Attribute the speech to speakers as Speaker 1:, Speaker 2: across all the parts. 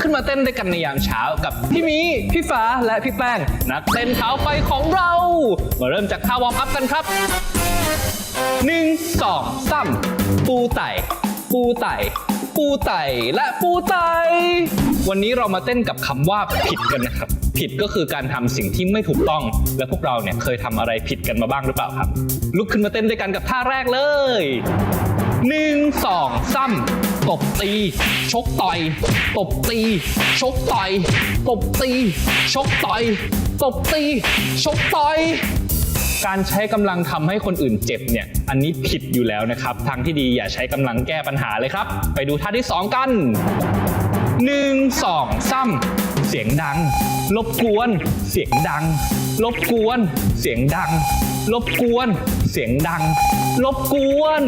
Speaker 1: ขึ้นมาเต้นด้วยกันในยามเช้ากับพี่มี พี่ฟ้าและพี่แป้งนักเต้นเท้าไฟของเรา มาเริ่มจากท่าวอร์มอัพกันครับหนึ่งสองสามปูไต่ ปูไต่ปูไต่และปูไต่วันนี้เรามาเต้นกับคำว่าผิดกันนะครับ ผิดก็คือการทำสิ่งที่ไม่ถูกต้อง และพวกเราเนี่ยเคยทำอะไรผิดกันมาบ้างหรือเปล่าครับ ลุกขึ้นมาเต้นด้วยกันกับท่าแรกเลยหนึ่งสองสาม ตบตี ชกต่อย ตบตี ชกต่อย ตบตี ชกต่อย ตบตี ชกต่อย การใช้กำลังทำให้คนอื่นเจ็บเนี่ย อันนี้ผิดอยู่แล้วนะครับ ทางที่ดีอย่าใช้กำลังแก้ปัญหาเลยครับ ไปดูท่าที่ 2 กัน 1 2 3เสียงดัง รบกวน เสียงดัง รบกวน เสียงดัง รบกวน เสียงดัง รบกวน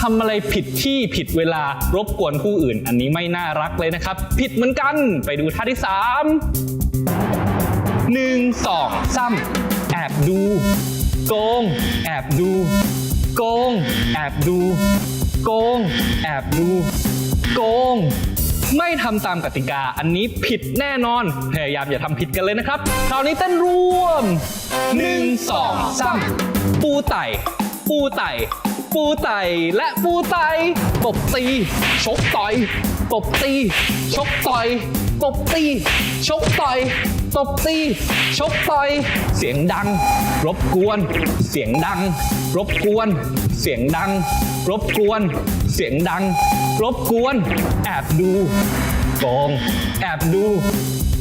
Speaker 1: ทำอะไรผิดที่ผิดเวลารบกวนผู้อื่น อันนี้ไม่น่ารักเลยนะครับ ผิดเหมือนกันไปดูท่าที่3หนึ่งสองสามแอบดู โกง แอบดู โกง แอบดู โกง แอบดู โกง ไม่ทำตามกติกาอันนี้ผิดแน่นอน พยายามอย่าทำผิดกันเลยนะครับ คราวนี้เต้นร่วมหนึ่งสองสามปูไต่ ปูไต่ ปูไต่และปูไต่ตบตี ชกต่อย ตบตี ชกต่อย ตบตี ชกต่อยตบตี ชกต่อย เสียงดัง รบกวน เสียงดัง รบกวน เสียงดัง รบกวน เสียงดัง รบกวน แอบดูโกงแอบดู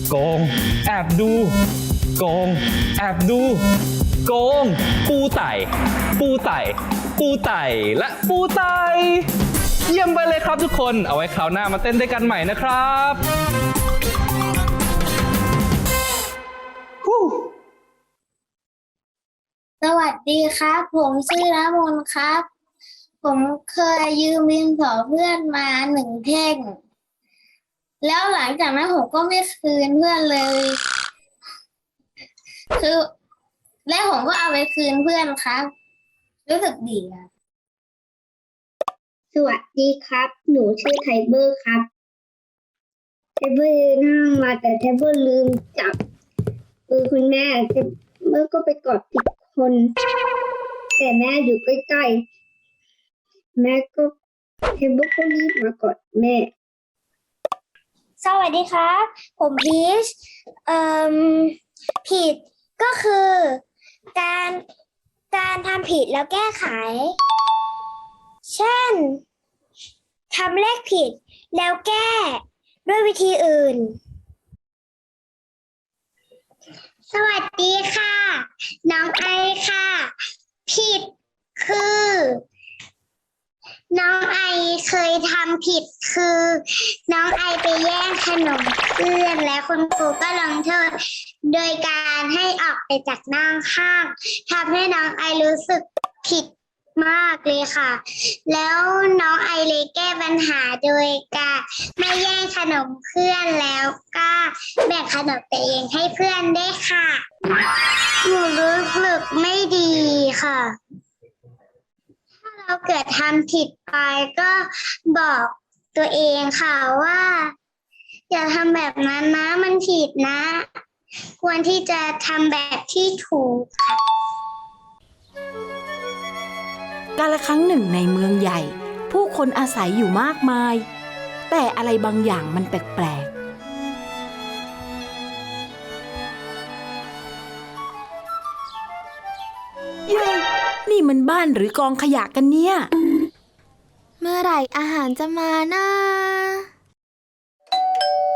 Speaker 1: โกงแอบดูโกงแอบดูโกงปูไต่ ปูไต่ ปูไต่และปูไต่เยี่ยมไปเลยครับทุกคน เอาไว้คราวหน้ามาเต้นด้วยกันใหม่นะครับ
Speaker 2: สวัสดีครับ ผมชื่อละมนครับ ผมเคยยืมดินสอเพื่อนมาหนึ่งแท่ง แล้วหลังจากนั้นผมก็ไม่คืนเพื่อนเลย คือ และผมก็เอาไปคืนเพื่อนครับ รู้สึกดีครับ
Speaker 3: สวัสดีครับ หนูชื่อไทเบอร์ครับไทเบอร์นั่งมาแต่ไทเบอร์ลืมจับมือคุณแม่ไทเบอร์ก็ไปกอดผิดคน แต่แม่อยู่ใกล้ๆ แม่ก็ไทเบอร์ก็รีบมากอดแม่
Speaker 2: สวัสดีครับ ผมพีชเอ่มผิดก็คือการ การทำผิดแล้วแก้ไข เช่นทำเลขผิดแล้วแก้ ด้วยวิธีอื่น สวัสดีค่ะ น้องไอค่ะ ผิดคือ น้องไอเคยทำผิดคือ น้องไอไปแย่งขนมเพื่อนและคุณครูก็ลงโทษโดยการให้ออกไปจากนั่งข้างทำให้น้องไอรู้สึกผิดมากเลยค่ะ แล้วน้องไอเลยแก้ปัญหาโดยการไม่แย่งขนมเพื่อนแล้วก็แบ่งขนมตัวเองให้เพื่อนได้ค่ะ หนูรู้สึกไม่ดีค่ะ เราเกิดทำผิดไปก็บอกตัวเองค่ะว่า อย่าทำแบบนั้นนะมันผิดนะ ควรที่จะทำแบบที่ถูก
Speaker 4: กาละครั้งหนึ่งในเมืองใหญ่ ผู้คนอาศัยอยู่มากมาย แต่อะไรบางอย่างมันแปลก หรือกองขยะกันเนี่ย
Speaker 5: เมื่อไหร่อาหารจะมานะ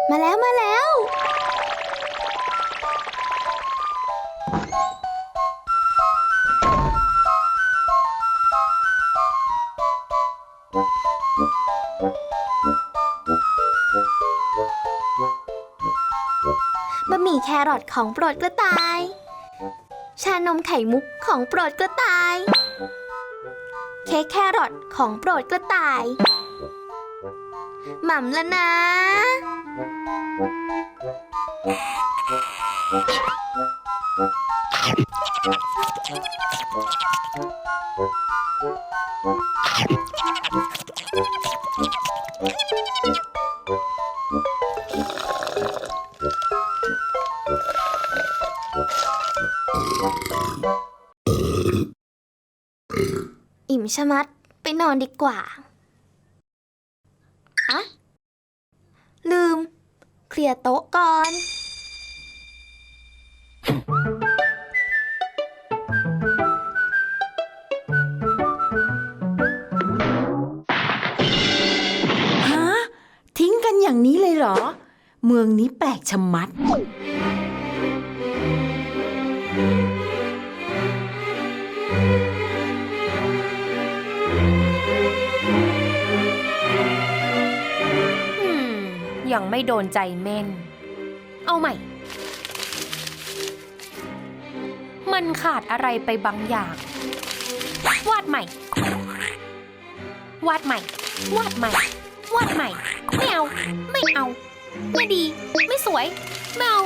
Speaker 5: มาแล้วมาแล้ว บะหมี่แครอทของโปรดกระต่าย ชานมไข่มุกของโปรดกระต่าย เค้กแครอทของโปรดกระต่าย หม่ำแล้วนะ
Speaker 3: เอิ่ม
Speaker 5: ชะมัด ไปนอนดีกว่าอะลืม เคลียร์โต๊ะก่อน
Speaker 4: ฮะทิ้งกันอย่างนี้เลยเหรอ เมืองนี้แปลกชะมัด
Speaker 6: ยังไม่โดนใจเม่น เอาใหม่ มันขาดอะไรไปบางอย่าง วาดใหม่ วาดใหม่ วาดใหม่ วาดใหม่ ไม่เอา ไม่เอา ไม่ดี ไม่สวย ไม่เอา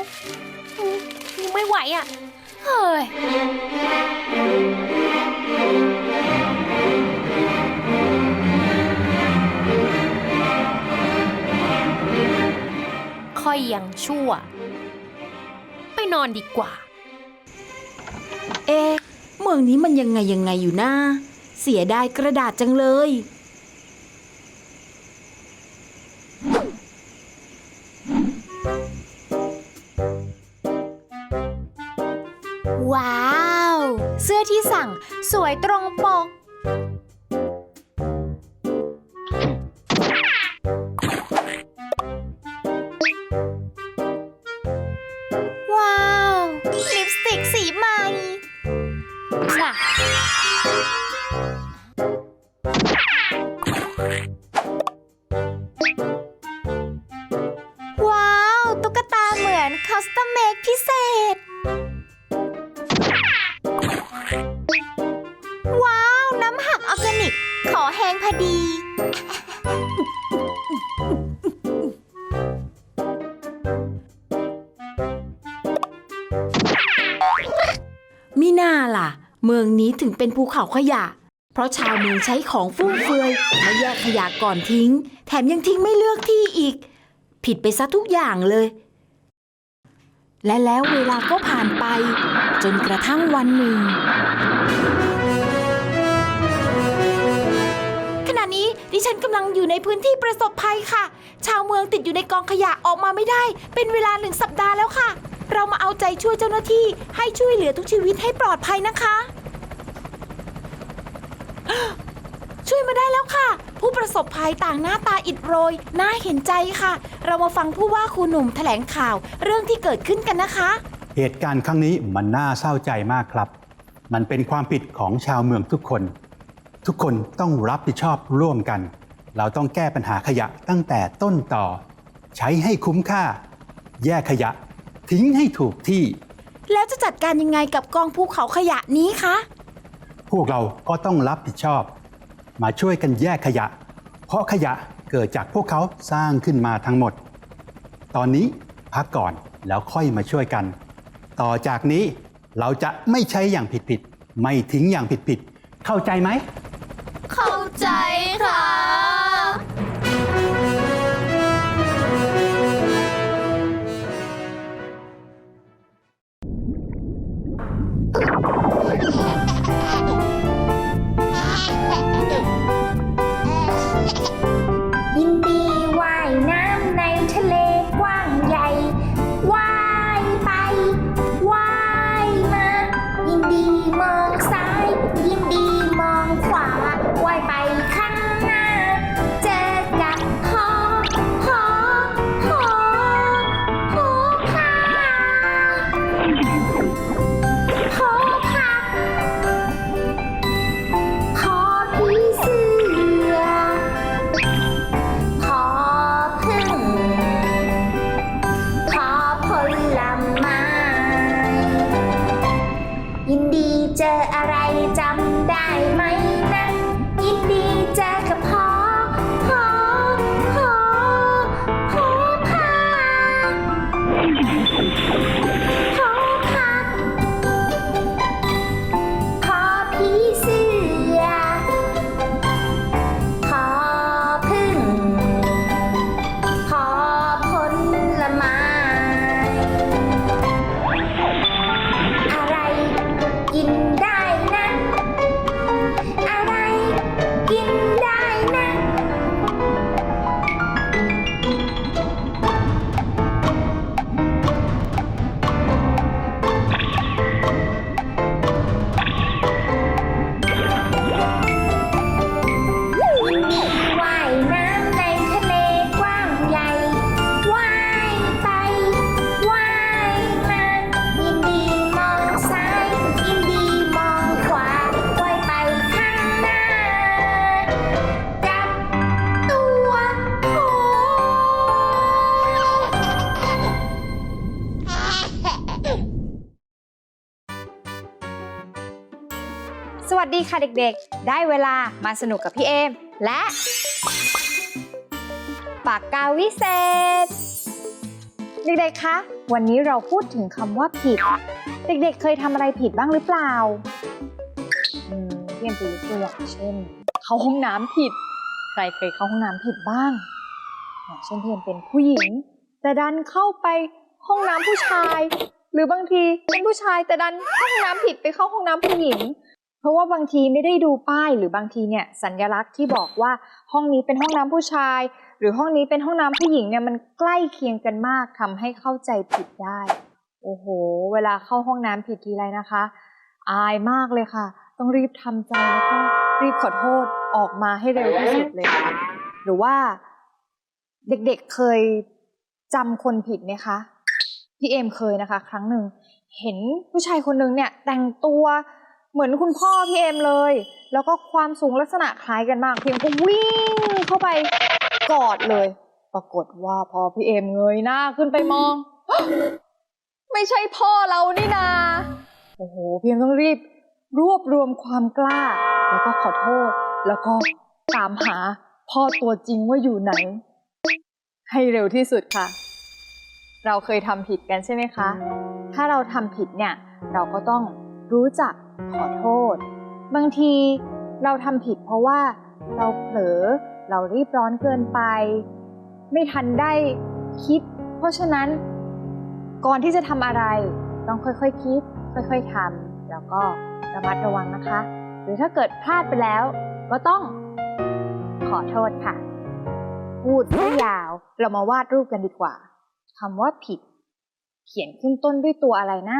Speaker 6: ไม่ไหวอะ เฮ้ย อยยังชั่ว ไปนอนดีกว่า
Speaker 4: เอ๊ะเมืองนี้มันยังไงยังไงอยู่นะเสียดายกระดาษจังเลย
Speaker 5: ว้าว เสื้อที่สั่งสวยตรงปก
Speaker 4: ถึงเป็นภูเขาขยะ เพราะชาวเมืองใช้ของฟุ่มเฟือยมาแยกขยะก่อนทิ้ง แถมยังทิ้งไม่เลือกที่อีก ผิดไปซะทุกอย่างเลย และแล้วเวลาก็ผ่านไป จนกระทั่งวันหนึ่งขณะนี้ดิฉันกำลังอยู่ในพื้นที่ประสบภัยค่ะ ชาวเมืองติดอยู่ในกองขยะออกมาไม่ได้ เป็นเวลาหนึ่งสัปดาห์แล้วค่ะ เรามาเอาใจช่วยเจ้าหน้าที่ให้ช่วยเหลือทุกชีวิตให้ปลอดภัยนะคะ ช่วยมาได้แล้วค่ะ ผู้ประสบภัยต่างหน้าตาอิดโรย น่าเห็นใจค่ะ เรามาฟังผู้ว่าครูหนุ่มแถลงข่าว เรื่องที่เกิดขึ้นกันนะคะ
Speaker 7: เหตุการณ์ครั้งนี้มันน่าเศร้าใจมากครับ มันเป็นความผิดของชาวเมืองทุกคน ทุกคนต้องรับผิดชอบร่วมกัน เราต้องแก้ปัญหาขยะตั้งแต่ต้นต่อ ใช้ให้คุ้มค่า แยกขยะ ทิ้งให้ถูกที่
Speaker 4: แล้วจะจัดการยังไงกับกองภูเขาขยะนี้คะ
Speaker 7: พ วกเราก็ต้องรับผิดชอบ มาช่วยกันแยกขยะ เพราะขยะเกิดจากพวกเขาสร้างขึ้นมาทั้งหมด ตอนนี้พักก่อนแล้วค่อยมาช่วยกัน ต่อจากนี้เราจะไม่ใช้อย่างผิดๆไม่ทิ้งอย่างผิดๆเข้าใจไหม
Speaker 5: เข้าใจ
Speaker 2: আমি
Speaker 8: জাম สดีค่ะเด็กๆ ได้เวลามาสนุกกับพี่เอม และ ปากกาวิเศษ เด็กๆ คะ วันนี้เราพูดถึงคำว่าผิด เด็กๆ เคยทำอะไรผิดบ้างหรือเปล่าอืมพี่เอมจะยกตัวอย่างเช่น เข้าห้องน้ำผิด ใครเคยเข้าห้องน้ำผิดบ้าง เช่นเพี่เอมเป็นผู้หญิง แต่ดันเข้าไปห้องน้ำผู้ชาย หรือบางทีเป็นผู้ชายแต่ดันเข้าห้องน้ำผิดไปเข้าห้องน้ำผู้หญิง ราะว่าบางทีไม่ได้ดูป้ายหรือบางทีเนี่ยสัญลักษณ์ที่บอกว่าห้องนี้เป็นห้องน้ำผู้ชาย หรือห้องนี้เป็นห้องน้ำผู้หญิงเนี่ยมันใกล้เคียงกันมากทำให้เข้าใจผิดได้ โอ้โห เวลาเข้าห้องน้ำผิดทีไรนะคะ อายมากเลยค่ะ ต้องรีบทำใจแล้วก็รีบขอโทษออกมาให้เร็วที่สุดเลยค่ะหรือว่าเด็กๆเคยจำคนผิดไหมคะพี่เอมเคยนะคะ ครั้งหนึ่งเห็นผู้ชายคนหนึ่งเนี่ยแต่งตัว เหมือนคุณพ่อพี่เอมเลย แล้วก็ความสูงลักษณะคล้ายกันมากเพี่เอมก็วิ่งเข้าไปกอดเลย ปรากฏว่าพอพี่เอมเงยหน้าขึ้นไปมอง ไม่ใช่พ่อเรานี่นา โอ้โหเพี่เอมต้องรีบรวบรวมความกล้า แล้วก็ขอโทษ แล้วก็ตามหาพ่อตัวจริงว่าอยู่ไหน ให้เร็วที่สุดค่ะ เราเคยทำผิดกันใช่ไหมคะ ถ้าเราทำผิดเนี่ย เราก็ต้องรู้จัก ขอโทษ บางทีเราทำผิดเพราะว่าเราเผลอเรารีบร้อนเกินไป ไม่ทันได้คิด เพราะฉะนั้นก่อนที่จะทำอะไร ต้องค่อยๆคคิด ค่อยๆทำแล้วก็ระมัดระวังนะคะ หรือถ้าเกิดพลาดไปแล้ว ก็ต้องขอโทษค่ะ พูดไม่ยาว เรามาวาดรูปกันดีกว่าคำว่าผิด เขียนขึ้นต้นด้วยตัวอะไรนะ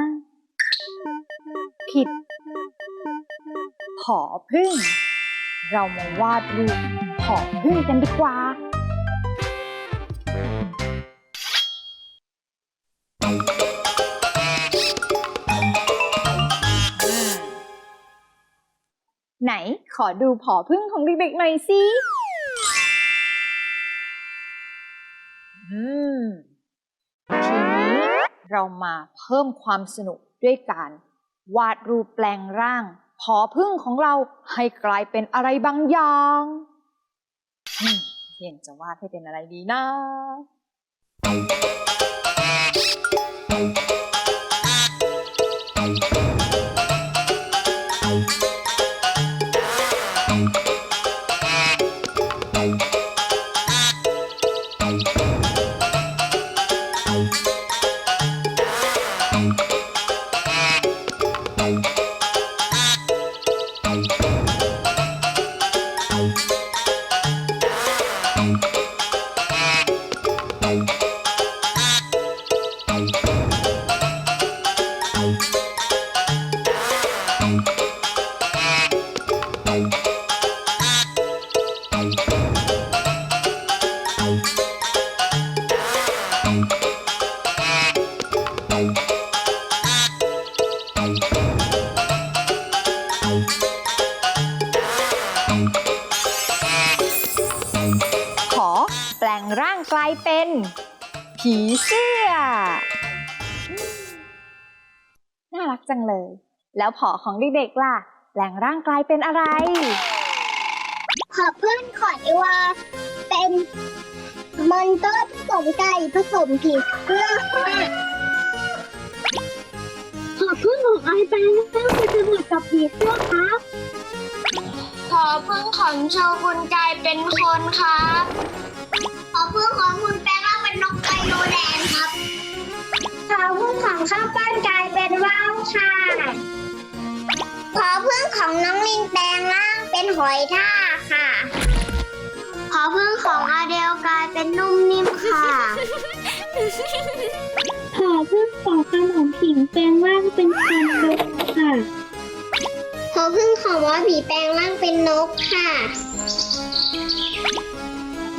Speaker 8: ผิด ผอพึ่ง เรามาวาดรูปผอพึ่งกันดีกว่า ไหนขอดูผอพึ่งของเด็กๆหน่อยสิอืมทีนี้เรามาเพิ่มความสนุกด้วยการ วาดรูปแปลงร่างผอพึ่งของเราให้กลายเป็นอะไรบางอย่างอืมเห็นจะวาดให้เป็นอะไรดีนะ จังเลย แล้วผอของเด็กๆล่ะแปลงร่างกลายเป็นอะไร
Speaker 2: ขอเพื่อนขอดีว่าเป็นมอนเตอร์ผสมไก่ผสมผีเสื้อค่ะขอเพื่อนของไอแปลงร่างเป็นเหมือนกับผีเสื้อครับ ขอเพื่อนของโชกุนกลายเป็นคนครับ ขอเพื่อนของคุณแปลงร่างเป็นนกไก่โนแดงครับ ค่ะขอเพื่อนของน้องลิงแปลงร่างเป็นหอยทากค่ะขอเพื่อนของอาเดลกลายเป็นนุ่มนิ่มค่ะ ขอเพื่อนของขนมผิงแปลงร่างเป็นคันนกค่ะขอเพื่อนของว่าผีแปลงร่างเป็นนกค่ะ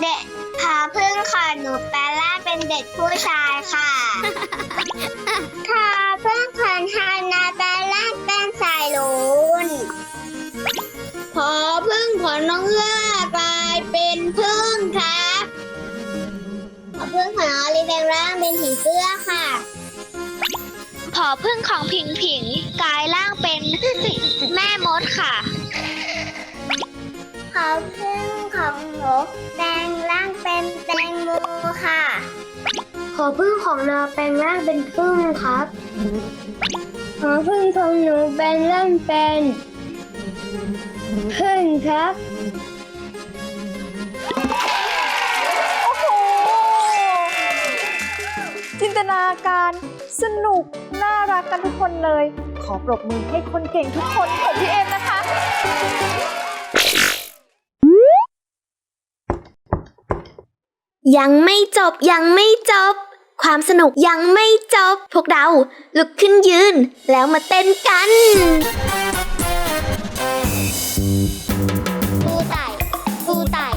Speaker 2: เด็กขอเพื่อนขอหนูแปลงร่างเป็นเด็กผู้ชายค่ะขอเพื่อนขอ ฮานาแปลงร่างเป็นสายลุนขอพึ่งขอน้องเอื้อกลายเป็นพึ่งครับขอพึ่งขอน้องอลิแปลงร่างเป็นผีเสื้อค่ะ
Speaker 5: ผอพึ่งของผิงผิงกลายร่างเป็น แม่มดค่ะ
Speaker 2: ขอพึ่งของหนูแปลงร่างเป็นแตงโมค่ะ ขอพึ่งของเราแปลงร่างเป็นพึ่งครับ ขอพึ่งของหนูแปลงร่างเป็นพึ่งครับ
Speaker 8: โอ้โห จินตนาการสนุก น่ารักกันทุกคนเลย ขอปรบมือให้คนเก่งทุกคนของพี่เอ็มนะคะ
Speaker 5: ยังไม่จบยังไม่จบ ความสนุกยังไม่จบ พวกเราลุกขึ้นยืน แล้วมาเต้นกันปูไต่ปูไต่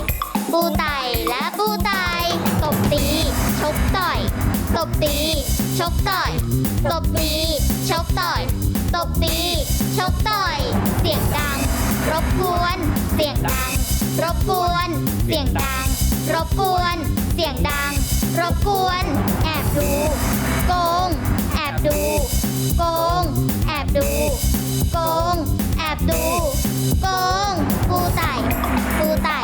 Speaker 5: ปูไต่และปูไต่ตบตี ชกต่อยตบตี ชกต่อยตบตี ชกต่อยตบตี ชกต่อย เสียงดัง รบกวน เสียงดัง รบกวน เสียงดัง รบกวน เสียงดัง รบกวน แอบดู โกง แอบดู โกง แอบดู โกง แอบดู โกง กูไต่กูไต่